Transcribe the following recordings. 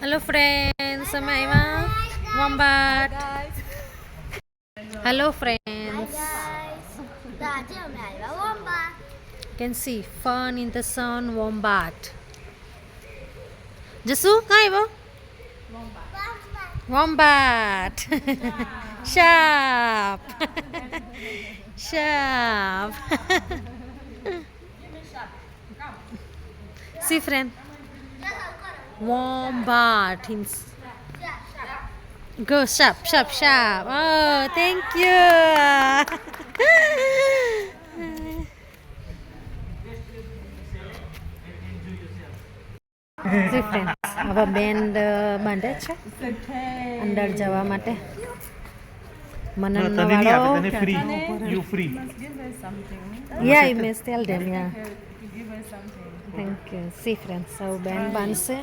Hello friends અમે આવ્યા wombat hello friends તો આજે અમે આવ્યા wombat can see fun in the sun wombat જસુ કાં આવ્યો wombat sharp sharp see friend Wombat. In... Go sharp, sharp, sharp. Oh, thank you. Friends હવે band બાંધે છે. અંદર જવા માટે. મનન તને વાળો. Free you free ya you mess tell them ya thank you see friends હવે બેન્ડ બાંધશે.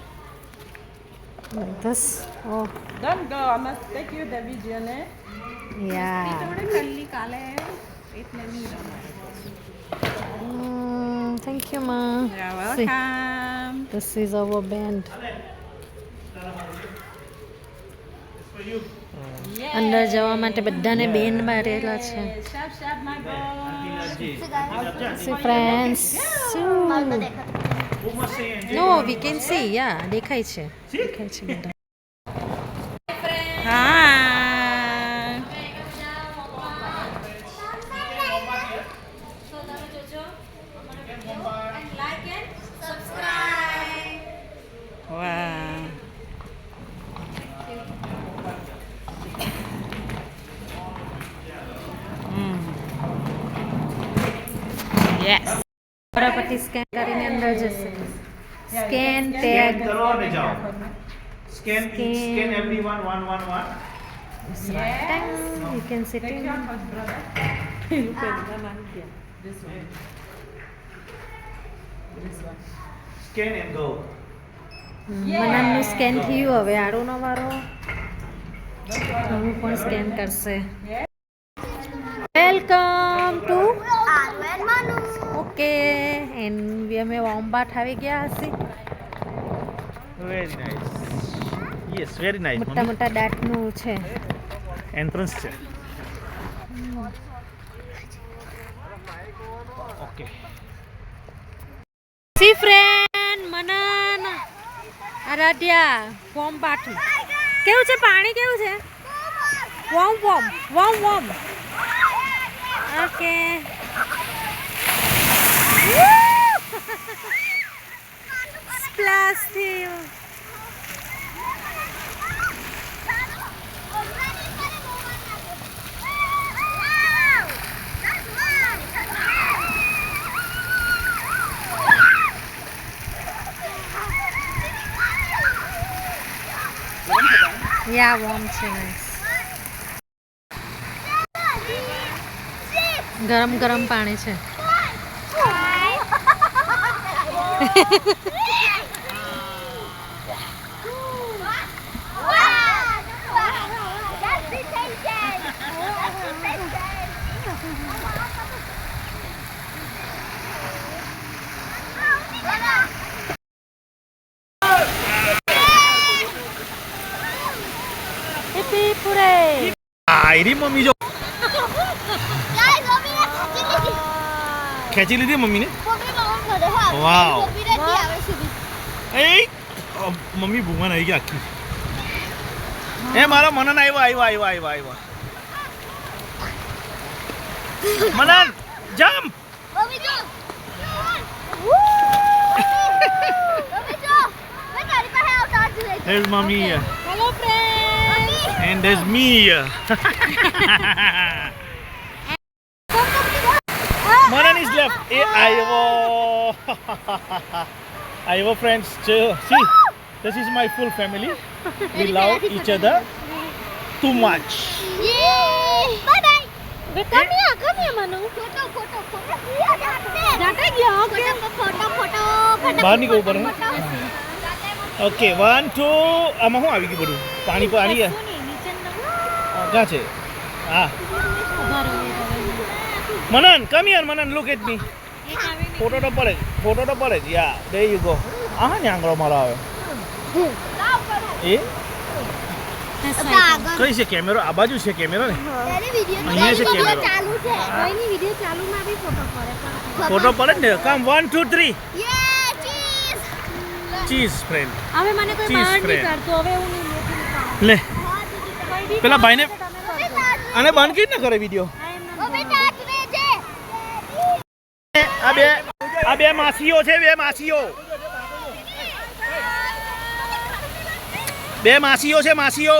Like this oh Don't go, I must take you the video, ne? yeah. Mm, thank you, Ma. You're welcome. See, this is our band. અંદર જવા માટે બધાને band મારેલા છે friends no we can see ya દેખાય છે દેખાય છે બધા Hi. Wow. Mm. Yes. કરીને અંદર જશે. સ્કેન ટેગ કરો જાઓ. Scan scan everyone one one one you can sit in scan and go મનનનું scan થયું. હવે આરોનો વારો. હું પણ સ્કેન કરશે. વેલકમ ટુ ઓકે એન્ડ અમે વોમ્બાટ આવી ગયા હશે very nice yes very nice મોટા મોટા દાંતનું છે એન્ટ્રન્સ છે okay see friend Manan Aradhya wombat કેવું છે પાણી કેવું છે warm warm warm warm okay સ્પ્લાશ થયું યા વોમ છે nice. ગરમ ગરમ પાણી છે એરી મમ્મી જો. ખેંચી લીધી. મમ્મીને? વાવ. એ મમ્મી ભૂમન આવી ગયા આખી. એ મારો મનન આવ્યો આવ્યો આવ્યો આવ્યો આવ્યો. Manan jump There's mommy here. Hello friend And there's me here. Manan is left. Eh, આવ્યો આવ્યો friends. ચ- See, this is my full family. We love each other too much. Come here, come here, Manu. Photo photo photo જાતે ગયા okay photo photo બહાર નીકળવું પડે હે? Okay one two આમાં શું આવી ગયું બધું પાણી પાણી અ, ક્યાં છે. હા. મનન કમ યાર Manan look at me photo તો પડે ફોટો તો પડે જ યા દે યુ ગો આ ને આંગળો મારો આવે એ કઈ છે કેમેરો આ બાજુ છે કેમેરો ને? અહીંયા છે કેમેરો. ચાલુ છે કોઈની વિડિયો ચાલુ માં બી ફોટો પડે ફોટો પડે ને? કમ વન ટુ થ્રી યે ચીઝ ચીઝ ફ્રેન્ડ હવે મને કોઈ બહાર નહીં friend. હવે હું લે. પેલા ભાઈને ને. આને બંધ કેવી ના કરે વીડિયો બે માસીઓ છે, બે માસીઓ. બે માસીઓ છે, માસીઓ.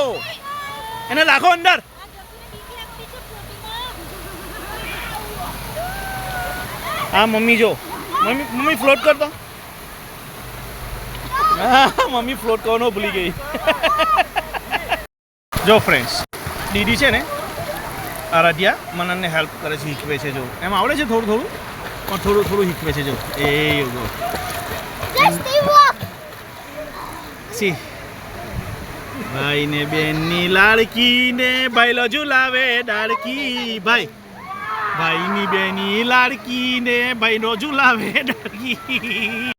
એને રાખો અંદર. હા, મમ્મી જો. મમ્મી મમ્મી ફ્લોટ કરતો. હા, મમ્મી ફ્લોટ કરવાનો ભૂલી ગઈ. જો ફ્રેન્ડ્સ દીદી છે ને આરાધ્યા મનનને હેલ્પ કરે છે શીખવે છે જો. એમ આવડે છે થોડું થોડું? પણ થોડું થોડું શીખવે છે જો. એ જો. સી ભાઈ ને બેનની લાડકી ને ભાઈ લો ઝુલાવે ડાળકી ભાઈ ભાઈ ની બેની લાડકી ને ભાઈ નો ઝુલાવે ડાળકી